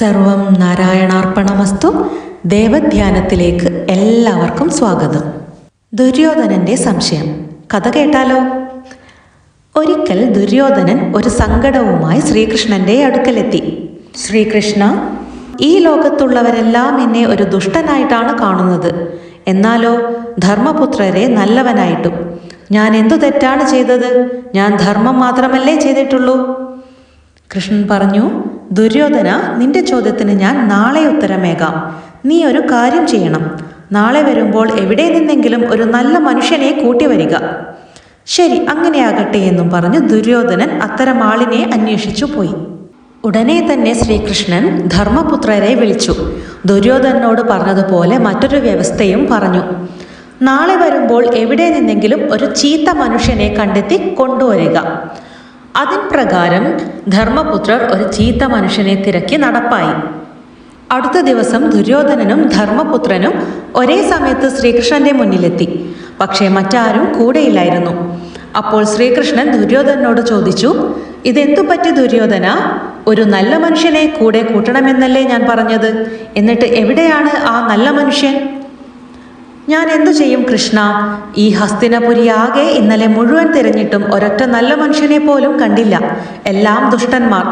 സർവം നാരായണാർപ്പണമസ്തു ദേവധ്യാനത്തിലേക്ക് എല്ലാവർക്കും സ്വാഗതം. ദുര്യോധനന്റെ സംശയം. കഥ കേട്ടാലോ? ഒരിക്കൽ ദുര്യോധനൻ ഒരു സങ്കടവുമായി ശ്രീകൃഷ്ണന്റെ അടുക്കലെത്തി. ശ്രീകൃഷ്ണ ഈ ലോകത്തുള്ളവരെല്ലാം എന്നെ ഒരു ദുഷ്ടനായിട്ടാണ് കാണുന്നത്. എന്നാലോ ധർമ്മപുത്രരെ നല്ലവനായിട്ടും. ഞാൻ എന്തു തെറ്റാണ് ചെയ്തത്? ഞാൻ ധർമ്മം മാത്രമല്ലേ ചെയ്തിട്ടുള്ളൂ? കൃഷ്ണൻ പറഞ്ഞു ദുര്യോധന നിന്റെ ചോദ്യത്തിന് ഞാൻ നാളെ ഉത്തരമേകാം. നീ ഒരു കാര്യം ചെയ്യണം. നാളെ വരുമ്പോൾ എവിടെ നിന്നെങ്കിലും ഒരു നല്ല മനുഷ്യനെ കൂട്ടി വരിക ശരി അങ്ങനെയാകട്ടെ എന്നും പറഞ്ഞ് ദുര്യോധനൻ അത്തരം ആളിനെ അന്വേഷിച്ചു പോയി. ഉടനെ തന്നെ ശ്രീകൃഷ്ണൻ ധർമ്മപുത്രരെ വിളിച്ചു. ദുര്യോധനോട് പറഞ്ഞതുപോലെ മറ്റൊരു വ്യവസ്ഥയും പറഞ്ഞു. നാളെ വരുമ്പോൾ എവിടെ നിന്നെങ്കിലും ഒരു ചീത്ത മനുഷ്യനെ കണ്ടെത്തി കൊണ്ടുവരിക. അതിൻ പ്രകാരം ധർമ്മപുത്രർ ഒരു ചീത്ത മനുഷ്യനെ തിരക്കി നടപ്പായി. അടുത്ത ദിവസം ദുര്യോധനനും ധർമ്മപുത്രനും ഒരേ സമയത്ത് ശ്രീകൃഷ്ണന്റെ മുന്നിലെത്തി. പക്ഷേ മറ്റാരും കൂടെയില്ലായിരുന്നു. അപ്പോൾ ശ്രീകൃഷ്ണൻ ദുര്യോധനോട് ചോദിച്ചു ഇതെന്തു പറ്റി ദുര്യോധന? ഒരു നല്ല മനുഷ്യനെ കൂടെ കൂട്ടണമെന്നല്ലേ ഞാൻ പറഞ്ഞത്? എന്നിട്ട് എവിടെയാണ് ആ നല്ല മനുഷ്യൻ? ഞാൻ എന്തു ചെയ്യും കൃഷ്ണ? ഈ ഹസ്തിനപുരി ആകെ ഇന്നലെ മുഴുവൻ തിരഞ്ഞിട്ടും ഒരൊറ്റ നല്ല മനുഷ്യനെ പോലും കണ്ടില്ല. എല്ലാം ദുഷ്ടന്മാർ.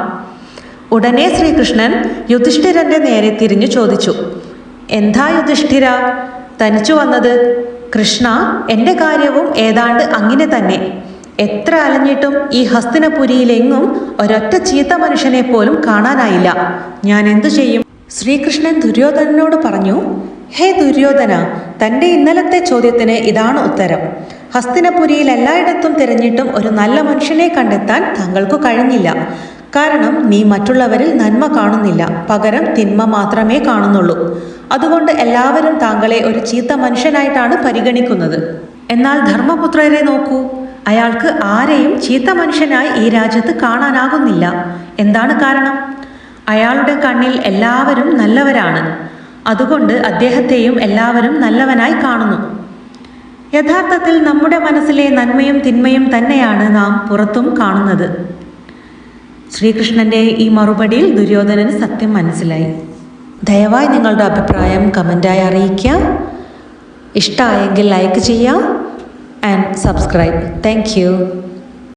ഉടനെ ശ്രീകൃഷ്ണൻ യുധിഷ്ഠിരന്റെ നേരെ തിരിഞ്ഞു ചോദിച്ചു എന്താ യുധിഷ്ഠിര? തനിച്ചു വന്നത് കൃഷ്ണ എന്റെ കാര്യവും ഏതാണ്ട് അങ്ങനെ തന്നെ. എത്ര അലഞ്ഞിട്ടും ഈ ഹസ്തിനപുരിയിലെങ്ങും ഒരൊറ്റ ചീത്ത മനുഷ്യനെ പോലും കാണാനായില്ല. ഞാൻ എന്തു ചെയ്യും? ശ്രീകൃഷ്ണൻ ദുര്യോധനനോട് പറഞ്ഞു ഹേ ദുര്യോധന തന്റെ ഇന്നലത്തെ ചോദ്യത്തിന് ഇതാണ് ഉത്തരം. ഹസ്തിനപുരിയിൽ എല്ലായിടത്തും തിരഞ്ഞിട്ടും ഒരു നല്ല മനുഷ്യനെ കണ്ടെത്താൻ താങ്കൾക്ക് കഴിഞ്ഞില്ല. കാരണം നീ മറ്റുള്ളവരിൽ നന്മ കാണുന്നില്ല. പകരം തിന്മ മാത്രമേ കാണുന്നുള്ളൂ. അതുകൊണ്ട് എല്ലാവരും താങ്കളെ ഒരു ചീത്ത മനുഷ്യനായിട്ടാണ് പരിഗണിക്കുന്നത്. എന്നാൽ ധർമ്മപുത്രരെ നോക്കൂ. അയാൾക്ക് ആരെയും ചീത്ത മനുഷ്യനായി ഈ രാജ്യത്ത് കാണാനാകുന്നില്ല. എന്താണ് കാരണം? അയാളുടെ കണ്ണിൽ എല്ലാവരും നല്ലവരാണ്. അതുകൊണ്ട് അദ്ദേഹത്തെയും എല്ലാവരും നല്ലവനായി കാണുന്നു. യഥാർത്ഥത്തിൽ നമ്മുടെ മനസ്സിലെ നന്മയും തിന്മയും തന്നെയാണ് നാം പുറത്തും കാണുന്നത്. ശ്രീകൃഷ്ണന്റെ ഈ മറുപടിയിൽ ദുര്യോധനന് സത്യം മനസ്സിലായി. ദയവായി നിങ്ങളുടെ അഭിപ്രായം കമന്റായി അറിയിക്കുക. ഇഷ്ടമായെങ്കിൽ ലൈക്ക് ചെയ്യുക. And subscribe. താങ്ക്